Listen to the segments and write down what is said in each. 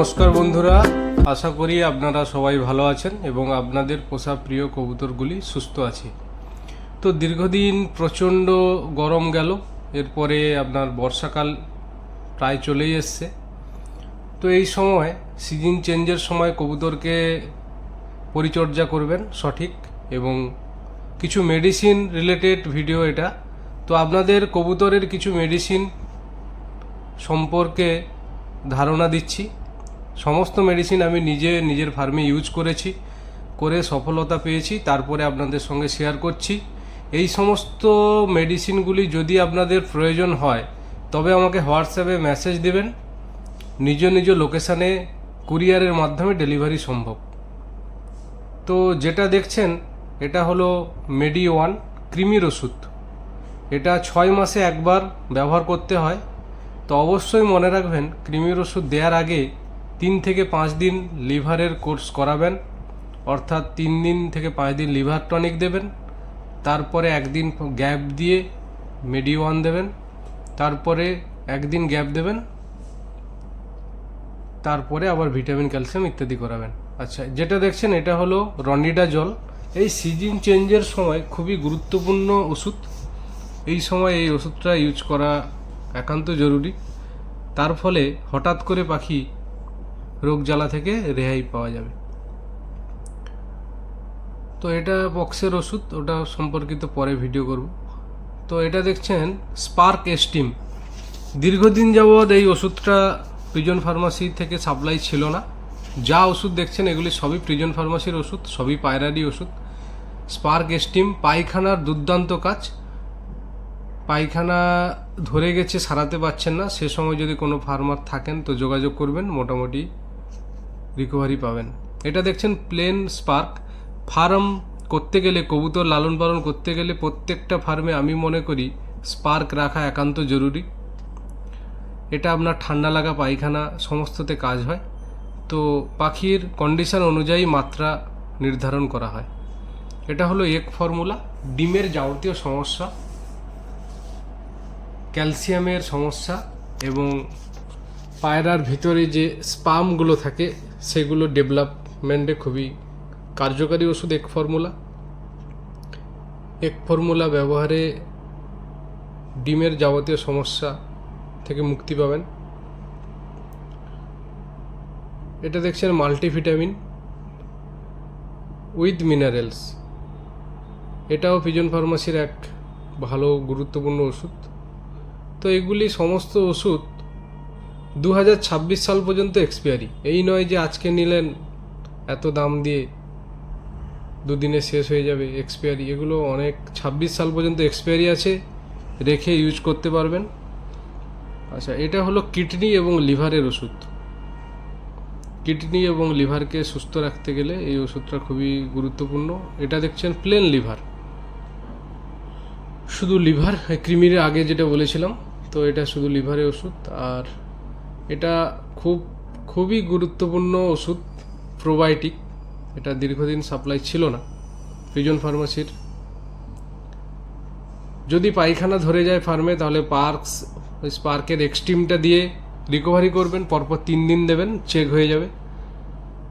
নমস্কার বন্ধুরা, আশা করি আপনারা সবাই ভালো আছেন এবং আপনাদের পোষা প্রিয় কবুতরগুলি সুস্থ আছে। তো দীর্ঘদিন প্রচণ্ড গরম গেল, এরপরে আপনার বর্ষাকাল প্রায় চলেই এসছে। তো এই সময় সিজন চেঞ্জের সময় কবুতরকে পরিচর্যা করবেন সঠিক এবং কিছু মেডিসিন রিলেটেড ভিডিও এটা। তো আপনাদের কবুতরের কিছু মেডিসিন সম্পর্কে ধারণা দিচ্ছি। সমস্ত মেডিসিন আমি নিজে, নিজের ফার্মে ইউজ করেছি, করে সফলতা পেয়েছি, তারপরে আপনাদের সঙ্গে শেয়ার করছি। এই সমস্ত মেডিসিনগুলি যদি আপনাদের প্রয়োজন হয়, তবে আমাকে হোয়াটসঅ্যাপে মেসেজ দেবেন। নিজ নিজ লোকেশানে কুরিয়ারের মাধ্যমে ডেলিভারি সম্ভব। তো যেটা দেখছেন, এটা হলো মেডি ওয়ান ক্রিমির ওষুধ। এটা ছয় মাসে একবার ব্যবহার করতে হয়। তো অবশ্যই মনে রাখবেন ক্রিমির ওষুধ দেওয়ার আগে তিন থেকে পাঁচ দিন লিভারের কোর্স করাবেন, অর্থাৎ তিন দিন থেকে পাঁচ দিন লিভার টনিক দেবেন, তারপরে একদিন গ্যাপ দিয়ে মেডিওয়ান দেবেন, তারপরে একদিন গ্যাপ দেবেন, তারপরে আবার ভিটামিন, ক্যালসিয়াম ইত্যাদি করাবেন। আচ্ছা যেটা দেখছেন এটা হলো রনিডা জল এই সিজন চেঞ্জের সময় খুবই গুরুত্বপূর্ণ ওষুধ। এই সময় এই ওষুধটা ইউজ করা একান্ত জরুরি। তার ফলে হঠাৎ করে পাখি রোগ জ্বালা থেকে রেহাই পাওয়া যাবে। তো এটা বক্সের ওষুধ, ওটা সম্পর্কিত পরে ভিডিও করব। তো এটা দেখছেন স্পার্ক এস্টিম দীর্ঘদিন যাবৎ এই ওষুধটা প্রিজন ফার্মাসি থেকে সাপ্লাই ছিল না। যা ওষুধ দেখছেন, এগুলি সবই প্রিজন ফার্মাসির ওষুধ, সবই পায়রারি ওষুধ। স্পার্ক এস্টিম পায়খানার দুর্দান্ত কাজ। পায়খানা ধরে গেছে, সারাতে পারছেন না। সে সময় যদি কোনো ফার্মার থাকেন, তো যোগাযোগ করবেন। মোটামুটি রিকভারি পাবেন। এটা দেখছেন প্লেন স্পার্ক ফার্ম করতে গেলে, কবুতর লালন পালন করতে গেলে প্রত্যেকটা ফার্মে আমি মনে করি স্পার্ক রাখা একান্ত জরুরি। এটা আপনার ঠান্ডা লাগা, পায়খানা সমস্ততে কাজ হয়। তো পাখির কন্ডিশন অনুযায়ী মাত্রা নির্ধারণ করা হয়। এটা হলো এক ফর্মুলা ডিমের যাবতীয় সমস্যা, ক্যালসিয়ামের সমস্যা এবং পায়রার ভিতরে যে স্পামগুলো থাকে, সেগুলো ডেভেলপমেন্টে খুবই কার্যকারী ওষুধ, এক ফর্মুলা। এক ফর্মুলা ব্যবহারে ডিমের যাবতীয় সমস্যা থেকে মুক্তি পাবেন। এটা দেখছেন মাল্টিভিটামিন উইথ মিনারেলস। এটাও পিজন ফার্মাসির এক ভালো, গুরুত্বপূর্ণ ওষুধ। তো এগুলি সমস্ত ওষুধ দু হাজার ছাব্বিশ সাল পর্যন্ত এক্সপায়ারি এই নয় যে আজকে নিলেন এত দাম দিয়ে দুদিনে শেষ হয়ে যাবে এক্সপায়ারি এগুলো অনেক ছাব্বিশ সাল পর্যন্ত এক্সপায়ারি আছে, রেখে ইউজ করতে পারবেন। আচ্ছা এটা হলো কিডনি এবং লিভারের ওষুধ। কিডনি এবং লিভারকে সুস্থ রাখতে গেলে এই ওষুধটা খুবই গুরুত্বপূর্ণ। এটা দেখছেন প্লেন লিভার শুধু লিভার ক্রিমির আগে যেটা বলেছিলাম, তো এটা শুধু লিভারের ওষুধ আর এটা খুব, খুবই গুরুত্বপূর্ণ ওষুধ প্রোবায়োটিক এটা দীর্ঘদিন সাপ্লাই ছিল না প্রিজন ফার্মাসির যদি পায়খানা ধরে যায় ফার্মে তাহলে পার্কস ওই স্পার্কের এক্সট্রিমটা দিয়ে রিকভারি করবেন, পরপর তিন দিন দেবেন চেক হয়ে যাবে।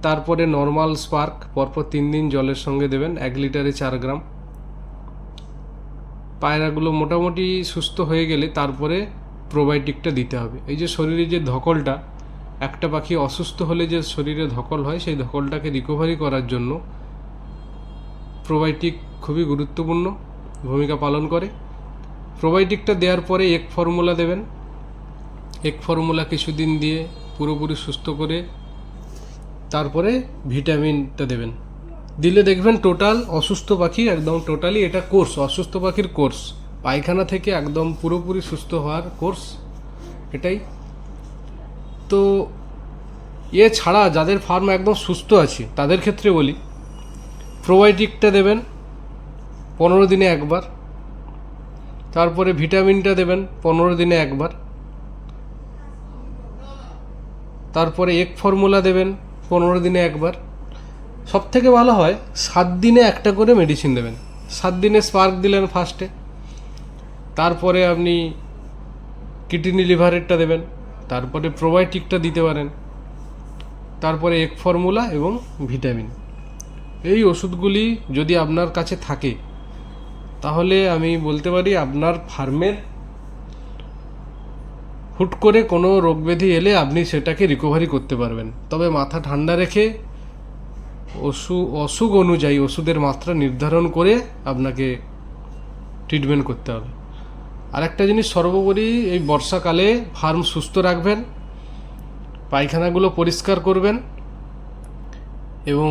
তারপরে নর্মাল স্পার্ক পরপর তিন দিন জলের সঙ্গে দেবেন, এক লিটারে চার গ্রাম। পায়রাগুলো মোটামুটি সুস্থ হয়ে গেলে তারপরে প্রোবায়োটিকটা দিতে হবে। এই যে শরীরে যে ধকলটা, একটা পাখি অসুস্থ হলে যে শরীরে ধকল হয়, সেই ধকলটাকে রিকভারি করার জন্য প্রোবায়োটিক খুবই গুরুত্বপূর্ণ ভূমিকা পালন করে। প্রোবায়োটিকটা দেওয়ার পরে এক ফর্মুলা দেবেন। এক ফর্মুলা কিছুদিন দিয়ে পুরোপুরি সুস্থ করে তারপরে ভিটামিনটা দেবেন। দিলে দেখবেন টোটাল অসুস্থ পাখি একদম টোটালি এটা কোর্স অসুস্থ পাখির কোর্স পায়খানা থেকে একদম পুরোপুরি সুস্থ হওয়ার কোর্স, এটাই। তো এ ছাড়া যাদের ফার্ম একদম সুস্থ আছে, তাদের ক্ষেত্রে বলি, প্রোবায়োটিকটা দেবেন পনেরো দিনে একবার, তারপরে ভিটামিনটা দেবেন পনেরো দিনে একবার, তারপরে এক ফর্মুলা দেবেন পনেরো দিনে একবার। সব থেকে ভালো হয়, সাত দিনে একটা করে মেডিসিন দেবেন। সাত দিনে স্পার্ক দিলেন ফার্স্টে তারপরে আপনি কিডনি লিভারেরটা দেবেন, তারপরে প্রোবায়োটিকটা দিতে পারেন, তারপরে এক ফর্মুলা এবং ভিটামিন। এই ওষুধগুলি যদি আপনার কাছে থাকে, তাহলে আমি বলতে পারি আপনার ফার্মের হুট করে কোনো রোগ ব্যাধি এলে আপনি সেটাকে রিকভারি করতে পারবেন। তবে মাথা ঠান্ডা রেখে ওষুধ অসুখ অনুযায়ী ওষুধের মাত্রা নির্ধারণ করে আপনাকে ট্রিটমেন্ট করতে হবে। আর একটা জিনিস সর্বোপরি এই বর্ষাকালে ফার্ম সুস্থ রাখবেন পায়খানাগুলো পরিষ্কার করবেন এবং